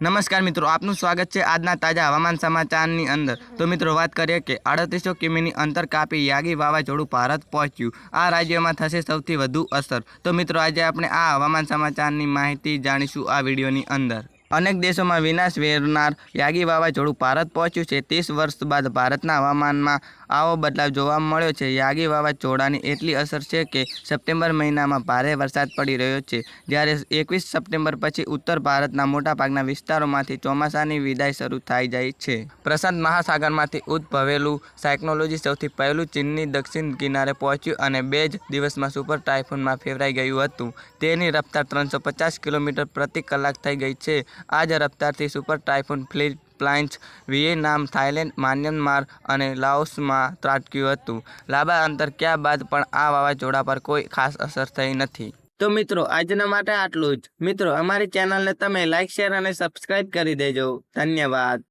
નમસ્કાર મિત્રો, આપનું સ્વાગત છે આજના તાજા હવામાન સમાચારની અંદર. તો મિત્રો, વાત કરીએ કે અડત્રીસો કિમીની અંતર કાપી યાગી વાવાઝોડું ભારત પહોંચ્યું. આ રાજ્યમાં થશે સૌથી વધુ અસર. તો મિત્રો, આજે આપણે આ હવામાન સમાચારની માહિતી જાણીશું આ વિડીયોની અંદર. અનેક દેશોમાં વિનાશ વેરનાર યાગી વાવાઝોડું ભારત પહોંચ્યું છે. ત્રીસ વર્ષ બાદ ભારતના હવામાનમાં આવો બદલાવ જોવા મળ્યો છે. યાગી વાવાઝોડાની એટલી અસર છે કે સપ્ટેમ્બર મહિનામાં ભારે વરસાદ પડી રહ્યો છે. જ્યારે એકવીસ સપ્ટેમ્બર પછી ઉત્તર ભારતના મોટાભાગના વિસ્તારોમાંથી ચોમાસાની વિદાય શરૂ થઈ જાય છે. પ્રશાંત મહાસાગરમાંથી ઉદ્ભવેલું સાયકોલોજી સૌથી પહેલું ચીનની દક્ષિણ કિનારે પહોંચ્યું અને બે જ દિવસમાં સુપર ટાઇફોનમાં ફેરવાઈ ગયું હતું. તેની રફતાર ત્રણસો પચાસ કિલોમીટર પ્રતિ કલાક થઈ ગઈ છે. આ જ રફતારથી super typhoon Philippines Vietnam Thailand Myanmar અને લાઓસમાં ત્રાટક્યું હતું. લાંબા અંતર ક્યાં બાદ પણ આ વાવાઝોડા પર કોઈ ખાસ અસર થઈ નથી. તો મિત્રો, આજના માટે આટલું જ. મિત્રો, અમારી ચેનલને તમે લાઇક, શેર અને સબસ્ક્રાઇબ કરી દેજો. ધન્યવાદ.